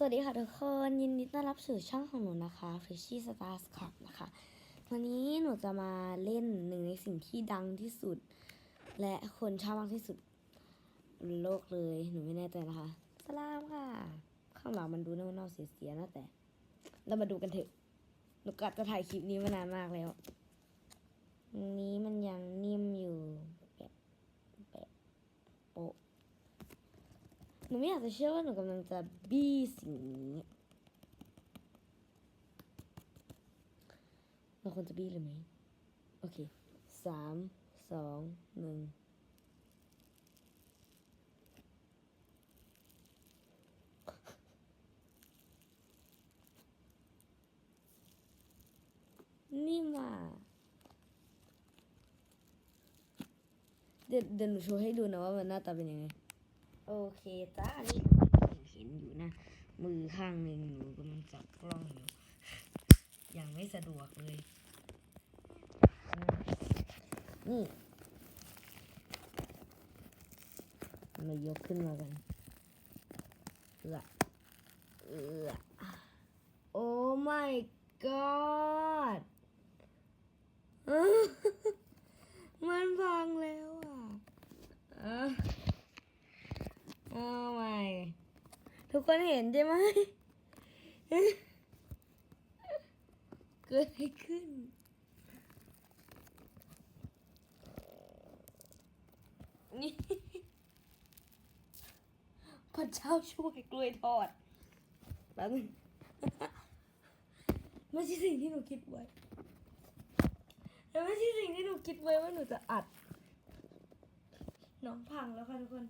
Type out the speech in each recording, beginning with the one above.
สวัสดีค่ะทุกคนยินดีต้อนรับสู่ช่องของหนูนะคะ Fishy Stars Club นะคะ วันนี้หนูจะมาเล่นหนึ่งในสิ่งที่ดังที่สุด และคนชอบมากที่สุดบนโลกเลย หนูไม่แน่ใจนะคะสลามค่ะ ข้างหลังมันดูเน่าๆเสียๆนะแต่ เรามาดูกันเถอะ หนูกัดจะถ่ายคลิปนี้มานานมากแล้วตรงนี้มันยังนิ่มอยู่แบบแบบโปะ หนูไม่อยากจะเชื่อว่าหนูกำลังจะบี้สิ่งนี้เราควรจะบี้เลยไหมโอเคสามสองหนึ่งนี่มาเดี๋ยวเดี๋ยวหนูโชว์ให้ดูนะว่ามันหน้าตาเป็นยังไง โอเคจ้านี่เห็นอยู่นะ มือข้างหนึ่งหนูกำลังจับกล้องอยู่ยังไม่สะดวกเลย นี่มายกขึ้นมากันเอือเอือโอ้ my god มันพังแล้วอะ อะโอ้ไม่ ทุกคนเห็นใช่ไหมเกิดอะไรขึ้น นี่พระเจ้าช่วยกล้วยทอดแป๊บนึงไม่ใช่สิ่งที่หนูคิดไว้แต่ไม่ใช่สิ่งที่หนูคิดไว้ว่าหนูจะอัด น้องพังแล้วค่ะทุกคน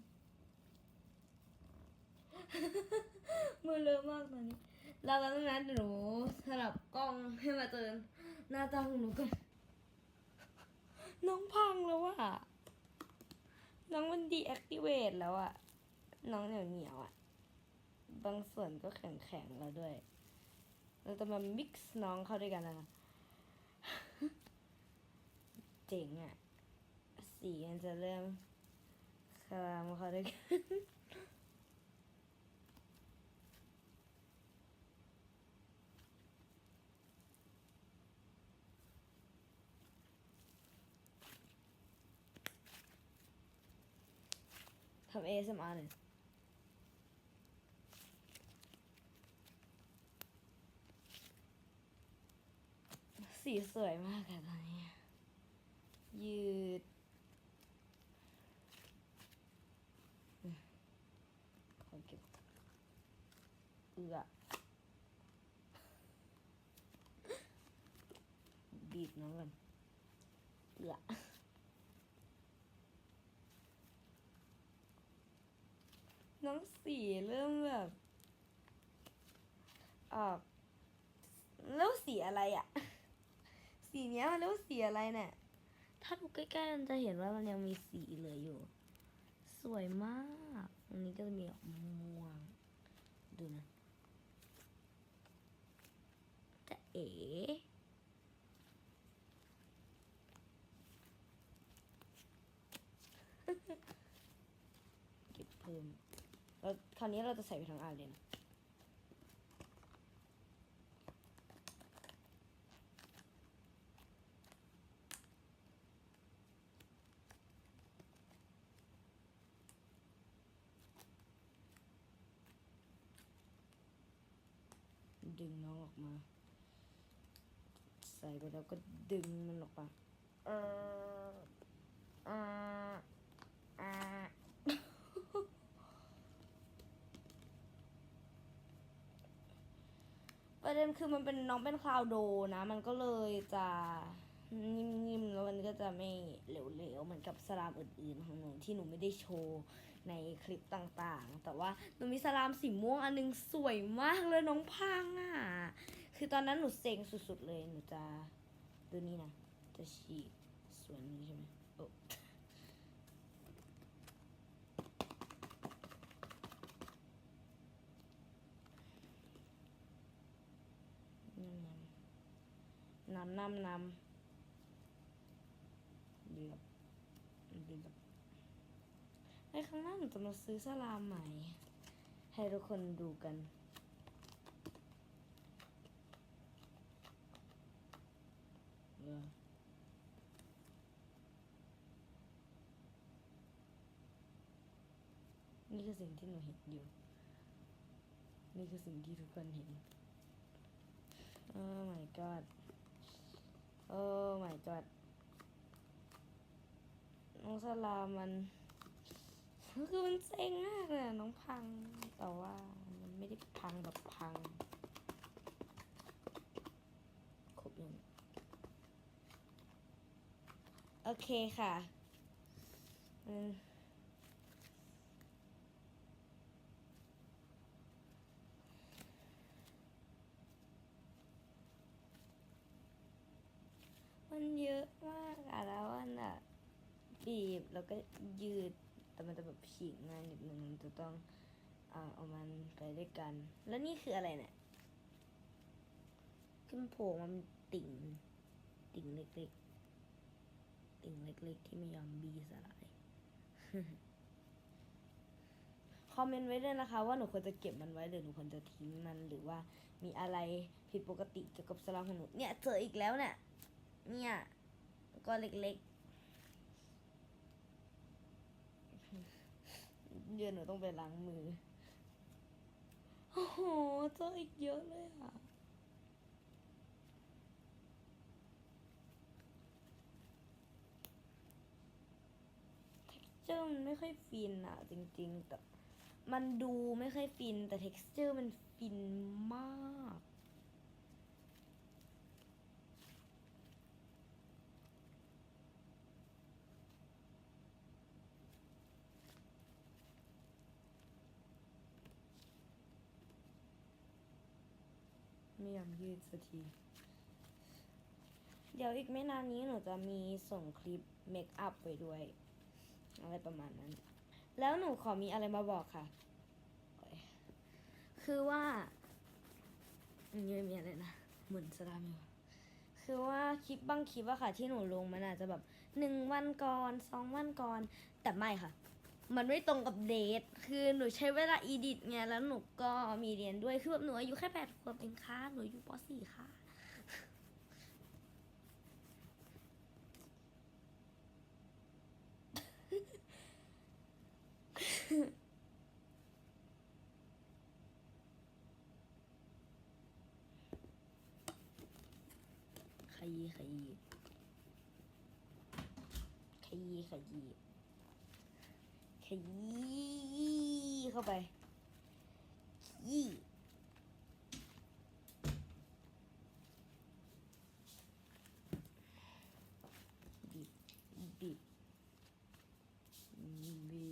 มือเลอะมากตอนนี้แล้วแล้วนั้นหนูสลับกล้องให้มาเจอหน้าตาของหนูกันน้องพังแล้วอะน้องมันดีแอคทีเวตแล้วอะน้องเหนียวเหนียวอะบางส่วนก็แข็งแข็งแล้วด้วย เราจะมามิกซ์น้องเข้าด้วยกันนะคะเจ๋งอะสีมันจะเริ่มคลามเข้าด้วยกันำ ASMR หน่อยสีสวยมากอะตอนนี้ ยืด ขอเก็บเอือบีบน้องกันเอือ น้องสีเริ่มแบบออกแล้วสีอะไรอะสีเนี้ยมันเรียกว่าสีอะไรเนี่ย ถ้าดูใกล้ๆมันจะเห็นว่ามันยังมีสีเหลืออยู่ สวยมากตรงนี้ก็จะมีออกม่วง ดูนะจะเอ๋เก็บเพิ่ม คราวนี้เราจะใส่ไปทั้งอันเลยนะดึงน้องออกมา ใส่ไปแล้วก็ดึงมันออกมาเอออ่าอ่า ประเด็นคือมันเป็นน้องเป็นคลาวโดนะ มันก็เลยจะนิ่มๆแล้วมันก็จะไม่เหลวๆเหมือนกับสลามอื่นๆของหนูที่หนูไม่ได้โชว์ในคลิปต่างๆ แต่ว่าหนูมีสลามสีม่วงอันนึงสวยมากเลยน้องพังอะ คือตอนนั้นหนูเซ็งสุดๆเลยหนูจะดูนี่นะ จะฉีกสวนนี้ใช่ไหม nam nam nam đi đập đi đập ในครั้งหน้าหนูจะมาซื้อสลามใหม่ ให้ทุกคนดูกัน เออนี่คือสิ่งที่หนูเห็นอยู่ นี่คือสิ่งที่ทุกคนเห็นโอ้ Oh my god โอ้ my god น้องสลามันคือมันเซ็งมากเลยน้องพัง แต่ว่ามันไม่ได้พังแบบพังครบยังโอเคค่ะ อืม มันเยอะมากอะแล้วมันอะบีบแล้วก็ยืด แต่มันจะแบบฉีกงายนิดนึงจะต้องเอาเอามันไปด้วยกัน แล้วนี่คืออะไรเนี่ยขึ้นโผล่มามันติ่ง ติ่งเล็กๆ ติ่งเล็กๆ ที่ไม่ยอมบีสลายคอมเมนต์ไว้ด้วยนะคะ ว่าหนูควรจะเก็บมันไว้หรือหนูควรจะทิ้งมันหรือว่ามีอะไรผิดปกติเกี่ยวกับสลามของหนูเนี่ยเจออีกแล้วเนี่ย เนี่ยก็เล็กๆเดี๋ยวหนูต้องไปล้างมือ โอ้โหเจออีกเยอะเลยอะเจอมันไม่ค่อยฟินอะจริง ๆ แต่ มันดูไม่ค่อยฟินแต่ texture มันฟินมาก ไม่ยอมยืดสักที เดี๋ยวอีกไม่นานนี้หนูจะมีส่งคลิปเมคอัพไปด้วย อะไรประมาณนั้น แล้วหนูขอมีอะไรมาบอกค่ะ คือว่าอันนี้ไม่มีอะไรนะเหมือนสลามอยู่คือว่าคลิปบางคลิปอะค่ะ ที่หนูลงมันอาจจะแบบหนึ่งวันก่อนสองวันก่อน แต่ไม่ค่ะ มันไม่ตรงกับเดท คือหนูใช้เวลาอีดิทไงแล้วหนูก็มีเรียนด้วย คือแบบหนูอายุแค่แปดขวบเองค่ะ หนูอยู่ปสี่ค่ะ ขยี้ขยี้ขยี้ขยี้ ขยี้เข้าไปยี่บีบบีบบี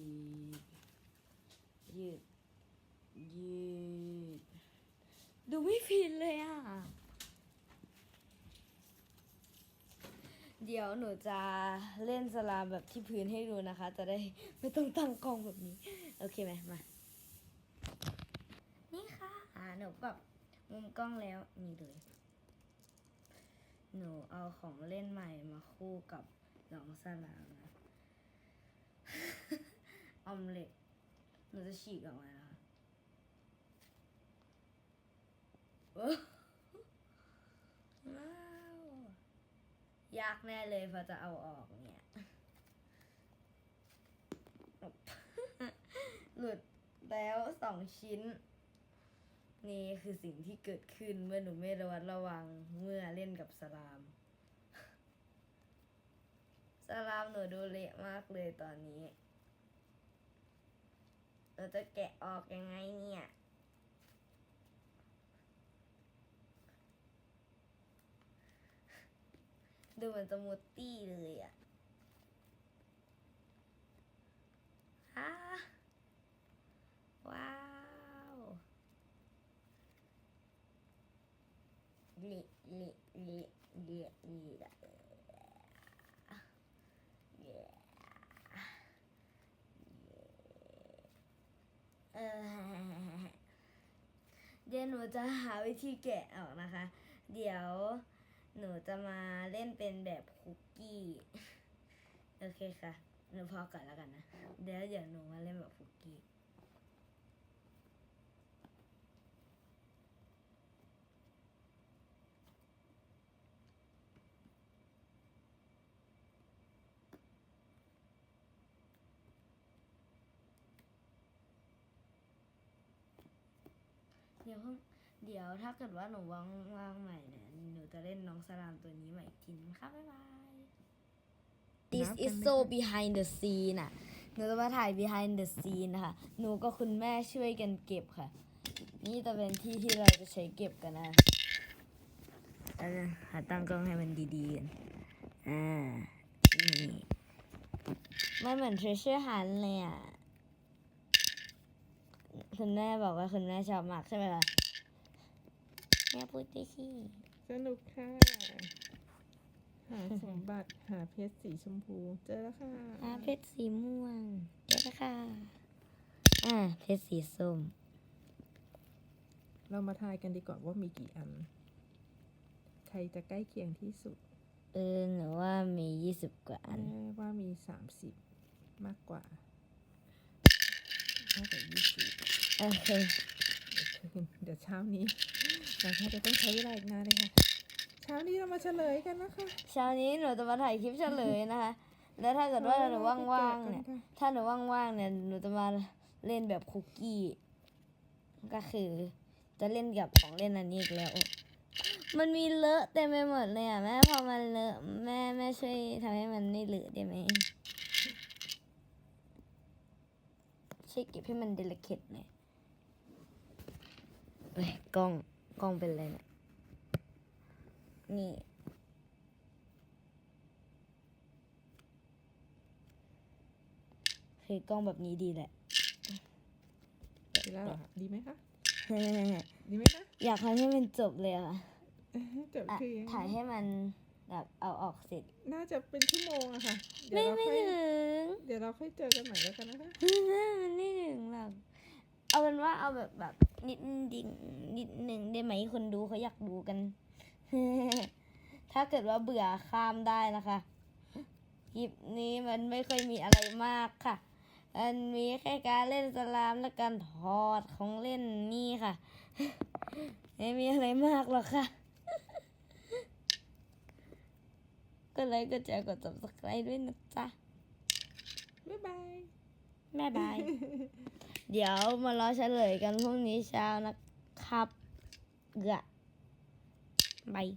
บยืด ยืด ดูไม่ฟินเลยอะ เดี๋ยวหนูจะเล่นสลามแบบที่พื้นให้ดูนะคะ จะได้ไม่ต้องตั้งกล้องแบบนี้ โอเคไหมมา นี่ค่ะอ่าหนูปรับมุมกล้องแล้วนี่เลย หนูเอาของเล่นใหม่มาคู่กับน้องสลามนะออมเล็ตหนูจะฉีกออกมานะคะโอ้ว้าว ยากแน่เลยพอจะเอาออกเนี่ย หลุดแล้วสองชิ้น นี่คือสิ่งที่เกิดขึ้นเมื่อหนูไม่ระวัดระวังเมื่อเล่นกับสลาม สลามหนูดูเละมากเลยตอนนี้ เราจะแกะออกยังไงเนี่ย ดูเหมือนสมูตี้เลยอะฮ่าว้าวเละเละเละเละเละเละเออเดี๋ยวหนูจะหาวิธีแกะออกนะคะ เดี๋ยว หนูจะมาเล่นเป็นแบบคุกกี้ โอเคค่ะ หนูพอก่อนแล้วกันนะ เดี๋ยวเดี๋ยวหนูมาเล่นแบบคุกกี้เดี๋ยวเพิ่งเดี๋ยวถ้าเกิดว่าหนูวางวางใหม่เนี่ย จะเล่นน้องสลามตัวนี้ใหม่อีกทีนึงค่ะบ๊ายบาย This นับ is กันไหม so คะ behind the scene น่ะ หนูจะมาถ่าย behind the scene นะคะ หนูกับคุณแม่ช่วยกันเก็บค่ะ นี่จะเป็นที่ที่เราจะใช้เก็บกันนะแล้วจะหาตั้งกล้องให้มันดีๆกันอ่า นี่มันเหมือน treasure hunt เลยอะ คุณแม่บอกว่าคุณแม่ชอบมากใช่ไหมล่ะ แม่พูดได้ที่ สนุกค่ะ หาสมบัติหาเพชรสีชมพู เจอแล้วค่ะอ่าเพชรสีม่วง เจ๊ค่ะ อ่า เพชรสีส้ม เรามาทายกันดีกว่าว่ามีกี่อัน ใครจะใกล้เคียงที่สุด เออหนูว่ามียี่สิบกว่าอันแม่ว่ามีสามสิบมากกว่ามากกว่ายี่สิบโอเค เดี๋ยวเช้านี้ เราแค่จะต้องใช้เวลาอีกนานเลยค่ะ เช้านี้เรามาเฉลยกันนะคะ เช้านี้หนูจะมาถ่ายคลิปเฉลยนะคะ แล้วถ้าเกิดว่าหนูว่างๆเนี่ยค่ะถ้าหนูว่างๆเนี่ย หนูจะมาเล่นแบบคุกกี้ ก็คือ จะเล่นกับของเล่นอันนี้อีกแล้ว มันมีเลอะเต็มไปหมดเลยอะแม่พอมันเลอะแม่แม่ช่วยทำให้มันไม่เลอะได้ไหมช่วยเก็บให้มันเดลิเคทหน่อยเฮ้ยกล้อง กล้องเป็นอะไรเนี่ย นี่ คือกล้องแบบนี้ดีแหละ ดีแล้วเหรอคะดีไหมคะ ดีไหมคะอยากทำให้มันจบเลยอะค่ะจบอะคือยังไงถ่ายให้มันแบบเอาออกเสร็จ น่าจะเป็นชั่วโมงอะค่ะ เดี๋ไม่ยวเราไม่ค่อย ถึงเดี๋ยวเราค่อยเจอกันใหม่แล้วกันนะคะ มันไม่ถึงหรอกเอาเป็นว่าเอาแบบแบบ นิดดิงนิดหนึ่งได้ไหมคนดูเขาอยากดูกัน ถ้าเกิดว่าเบื่อข้ามได้นะคะคลิปนี้มันไม่ค่อยมีอะไรมากค่ะมันมีแค่การเล่นสลามและการถอดของเล่นนี่ค่ะ ไม่มีอะไรมากหรอกค่ะก็ไลค์กดแชร์กด subscribe ด้วยนะจ๊ะ บ๊ายบาย บ๊ายบาย เดี๋ยวมารอเฉลยกันพรุ่งนี้เช้านะครับเกะบาย